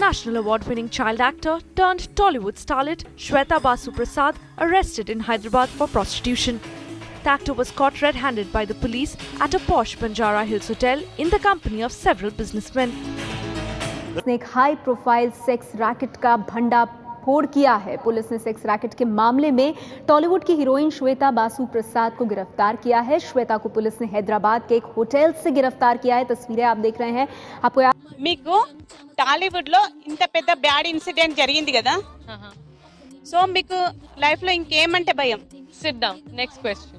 National award winning child actor turned Tollywood starlet Shweta Basu Prasad arrested in Hyderabad for prostitution. The actor was caught red handed by the police at a posh Banjara Hills hotel in the company of several businessmen. ने एक high profile sex racket का भंडा फोड़ किया है police ने sex racket के मामले में टॉलीवुड की हीरोइन श्वेता बासु प्रसाद को गिरफ्तार किया है श्वेता को पुलिस ने हैदराबाद के एक होटल से गिरफ्तार किया है तस्वीरें आप देख रहे हैं आपको याद మీకు టాలీవుడ్ లో ఇంత పెద్ద బ్యాడ్ ఇన్సిడెంట్ జరిగింది కదా సో మీకు లైఫ్ లో ఇంకేమంటే భయం Sit down. Next question.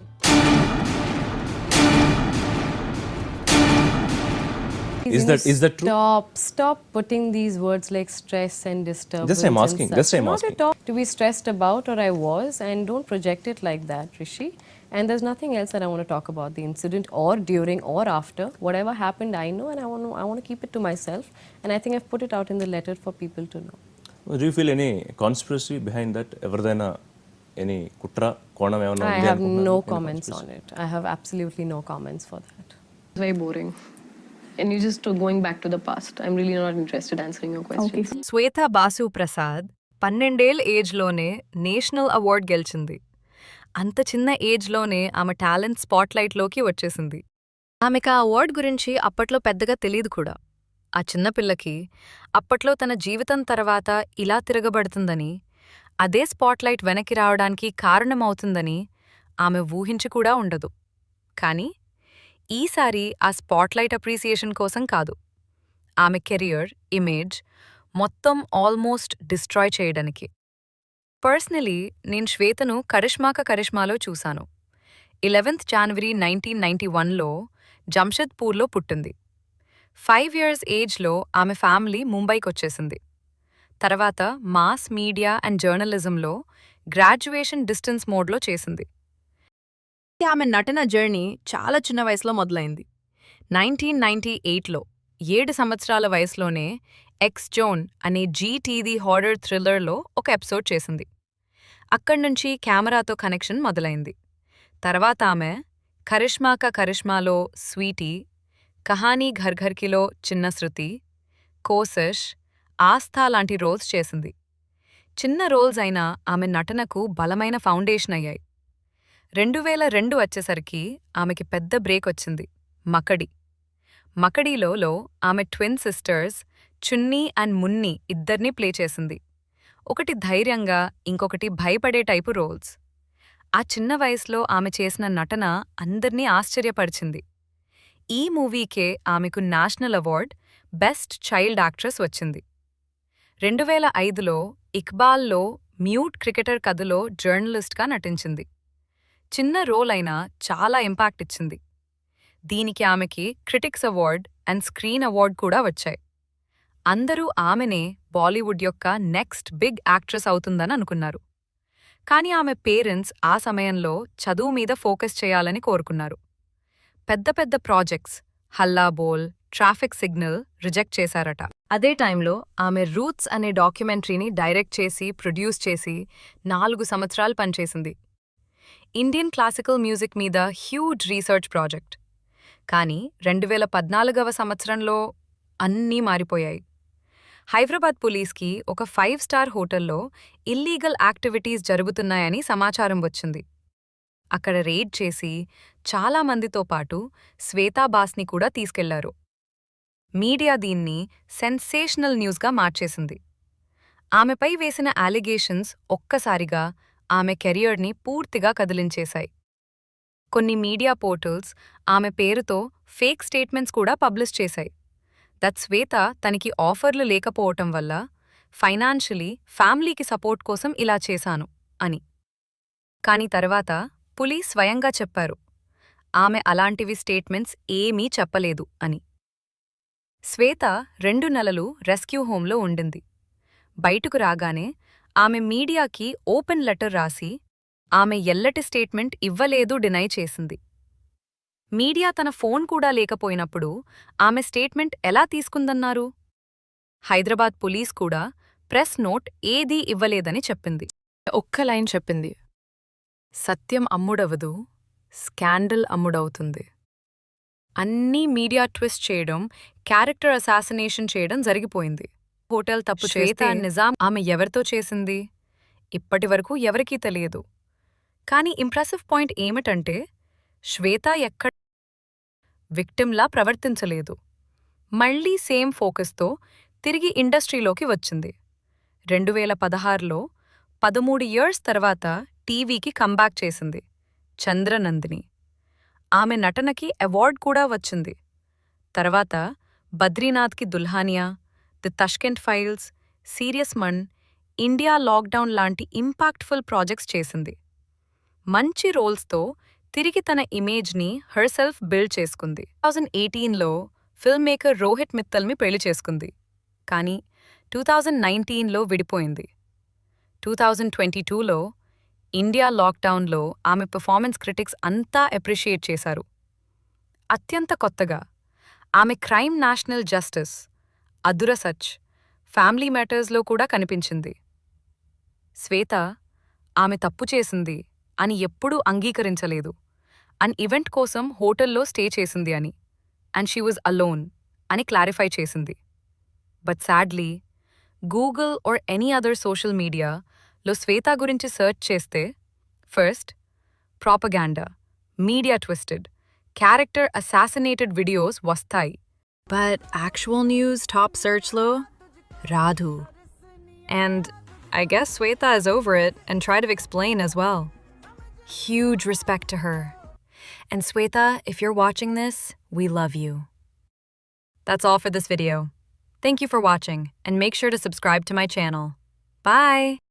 Is that is that true? Stop. Stop putting these words like stress and disturbance. Just I'm and asking, such. just I'm Not asking. at all to be stressed about, or I was, and don't project it like that, Rishi. And there's nothing else that I want to talk about the incident or during or after. Whatever happened, I know, and I want to I want to keep it to myself. And I think I've put it out in the letter for people to know. Do you feel any conspiracy behind that? ఎవరిదైనా any కుట్ర కోణం ఏమైనా I ఉంది have అనుకుంటున్నారా? no Any comments conspiracy? on it. I have absolutely no comments for that. It's very boring. And you're just going back to the past. I'm really not interested answering your questions. Shweta Basu Prasad పన్నెండేళ్ళ ఏజ్లోనే national award గెలిచింది. అంత చిన్న ఏజ్లోనే ఆమె talent స్పాట్లైట్లోకి వచ్చేసింది. ఆమెకు ఆ అవార్డ్ గురించి అప్పట్లో పెద్దగా తెలియదు కూడా. ఆ చిన్నపిల్లకి అప్పట్లో తన జీవితం తర్వాత ఇలా తిరగబడుతుందని అదే స్పాట్లైట్ వెనక్కి రావడానికి కారణమవుతుందని ఆమె ఊహించి కూడా ఉండదు. కానీ ఈసారి ఆ స్పాట్లైట్ అప్రిసియేషన్ కోసం కాదు. ఆమె కెరియర్ ఇమేజ్ మొత్తం ఆల్మోస్ట్ డిస్ట్రాయ్ చేయడానికి. పర్సనలీ నేను శ్వేతను కరిష్మాక కరిష్మాలో చూశాను. ఇలెవెన్త్ జనవరి నైన్టీన్ నైన్టీ వన్లో జంషద్పూర్లో పుట్టింది. ఫైవ్ ఇయర్స్ ఏజ్లో ఆమె ఫ్యామిలీ ముంబైకొచ్చేసింది. తర్వాత మాస్ మీడియా అండ్ జర్నలిజంలో గ్రాడ్యుయేషన్ డిస్టెన్స్ మోడ్లో చేసింది. ఆమె నటన జర్నీ చాలా చిన్న వయసులో మొదలైంది. నైన్టీన్ నైన్టీ ఎయిట్లో ఏడు సంవత్సరాల వయసులోనే ఎక్స్ జోన్ అనే జీటీవీ హారర్ థ్రిల్లర్లో ఒక ఎపిసోడ్ చేసింది. అక్కడ్నుంచి కెమెరాతో కనెక్షన్ మొదలైంది. తర్వాత ఆమె కరిష్మాక కరిష్మాలో స్వీటీ కహానీ ఘర్ఘర్కిలో చిన్న శృతి కోసష్ ఆస్థా లాంటి రోల్స్ చేసింది. చిన్న రోల్స్ అయినా ఆమె నటనకు బలమైన ఫౌండేషన్ అయ్యాయి. రెండు వేల రెండు వచ్చేసరికి ఆమెకి పెద్ద బ్రేక్ వచ్చింది. మకడి. మకడీలోలో ఆమె twin sisters Chunni and Munni ఇద్దర్నీ play చేసింది. ఒకటి ధైర్యంగా ఇంకొకటి భయపడే టైపు రోల్స్. ఆ చిన్న వయసులో ఆమె చేసిన నటన అందర్నీ ఆశ్చర్యపరిచింది. ఈ మూవీకే ఆమెకు national award best child actress వచ్చింది. రెండు వేల ఐదులో ఇక్బాల్లో మ్యూట్ క్రికెటర్ కథలో జర్నలిస్ట్గా నటించింది. చిన్న రోల్ అయినా చాలా ఇంపాక్ట్ ఇచ్చింది. దీనికి ఆమెకి critics award and screen award కూడా వచ్చాయి. అందరూ ఆమెనే బాలీవుడ్ యొక్క నెక్స్ట్ బిగ్ యాక్ట్రెస్ అవుతుందని అనుకున్నారు. కానీ ఆమె పేరెంట్స్ ఆ సమయంలో చదువు మీద ఫోకస్ చేయాలని కోరుకున్నారు. పెద్ద పెద్ద ప్రాజెక్ట్స్ హల్లా బోల్ ట్రాఫిక్ సిగ్నల్ రిజెక్ట్ చేశారట. అదే టైంలో ఆమె రూట్స్ అనే డాక్యుమెంటరీని డైరెక్ట్ చేసి ప్రొడ్యూస్ చేసి నాలుగు సంవత్సరాలు పనిచేసింది. ఇండియన్ క్లాసికల్ మ్యూజిక్ మీద హ్యూజ్ రీసెర్చ్ ప్రాజెక్ట్. కానీ రెండు వేల పద్నాలుగవ సంవత్సరంలో అన్నీ మారిపోయాయి. హైదరాబాద్ పోలీస్కి ఒక ఫైవ్ స్టార్ హోటల్లో ఇల్లీగల్ యాక్టివిటీస్ జరుగుతున్నాయని సమాచారం వచ్చింది. అక్కడ రేడ్ చేసి చాలా మందితో పాటు శ్వేతాబాస్ని కూడా తీసుకెళ్ళారు. మీడియా దీన్ని సెన్సేషనల్ న్యూస్గా మార్చేసింది. ఆమెపై వేసిన అలిగేషన్స్ ఒక్కసారిగా ఆమె కెరియర్ని పూర్తిగా కదిలించేశాయి. కొన్ని మీడియా పోర్టల్స్ ఆమె పేరుతో ఫేక్ స్టేట్మెంట్స్ కూడా పబ్లిష్ చేశాయి. దట్ శ్వేత తనకి ఆఫర్లు లేకపోవటం వల్ల ఫైనాన్షియలీ ఫ్యామిలీకి సపోర్ట్ కోసం ఇలా చేశాను అని. కాని తర్వాత పులి స్వయంగా చెప్పారు ఆమె అలాంటివి స్టేట్మెంట్స్ ఏమీ చెప్పలేదు అని. శ్వేత రెండు నెలలు రెస్క్యూ హోంలో ఉండింది. బయటకు రాగానే ఆమె మీడియాకి ఓపెన్ లెటర్ రాసి ఆమె ఎల్లటి స్టేట్మెంట్ ఇవ్వలేదు డినై చేసింది. మీడియా తన ఫోన్ కూడా లేకపోయినప్పుడు ఆమె స్టేట్మెంట్ ఎలా తీసుకుందన్నారు? హైదరాబాద్ పోలీస్ కూడా ప్రెస్ నోట్ ఏదీ ఇవ్వలేదని చెప్పింది. ఒక్క లైన్ చెప్పింది. సత్యం అమ్ముడవదు స్కాండల్ అమ్ముడవుతుంది. అన్నీ మీడియా ట్విస్ట్ చేయడం క్యారెక్టర్ అసాసినేషన్ చేయడం జరిగిపోయింది. హోటల్ తప్పు శ్వేత చేస్తే నిజాం ఆమె ఎవరితో చేసింది? ఇప్పటి వరకు ఎవరికీ తెలియదు. కానీ ఇంప్రెసివ్ పాయింట్ ఏమిటంటే శ్వేత ఎక్కడ విక్టిమ్లా ప్రవర్తించలేదు. మళ్ళీ సేమ్ ఫోకస్తో తిరిగి ఇండస్ట్రీలోకి వచ్చింది. రెండు వేల పదహారులో పదమూడు ఇయర్స్ తర్వాత టీవీకి కంబ్యాక్ చేసింది చంద్రనందిని. ఆమె నటనకి అవార్డ్ కూడా వచ్చింది. తర్వాత బద్రీనాథ్కి Dulhania the Tashkent files serious men India lockdown లాంటి ఇంపాక్ట్ఫుల్ ప్రాజెక్ట్స్ చేసింది. మంచి రోల్స్తో తిరిగి తన ఇమేజ్ని హెర్సెల్ఫ్ బిల్డ్ చేసుకుంది. టూ థౌజండ్ ఎయిటీన్లో ఫిల్మ్ మేకర్ రోహిత్ మిత్తల్ని పెళ్ళి చేసుకుంది. కానీ టూ థౌజండ్ నైన్టీన్లో విడిపోయింది. టూ థౌజండ్ ట్వంటీ టూలో ఇండియా లాక్డౌన్లో ఆమె పెర్ఫార్మెన్స్ క్రిటిక్స్ అంతా అప్రిషియేట్ చేశారు. అత్యంత కొత్తగా ఆమె crime national justice Adhura Sach family మ్యాటర్స్లో కూడా కనిపించింది. శ్వేత ఆమె తప్పు చేసింది అని ఎప్పుడూ అంగీకరించలేదు. అన్ ఈవెంట్ కోసం హోటల్లో స్టే చేసింది అని. అండ్ షీ వాజ్ అలోన్ అని క్లారిఫై చేసింది. But sadly Google or any other social మీడియాలో శ్వేత గురించి సెర్చ్ చేస్తే first propaganda media twisted character assassinated videos వస్తాయి. But actual news top search low? Radhu. And I guess Sweta is over it and try to explain as well. Huge respect to her. And Sweta, if you're watching this, we love you. That's all for this video. Thank you for watching and make sure to subscribe to my channel. Bye!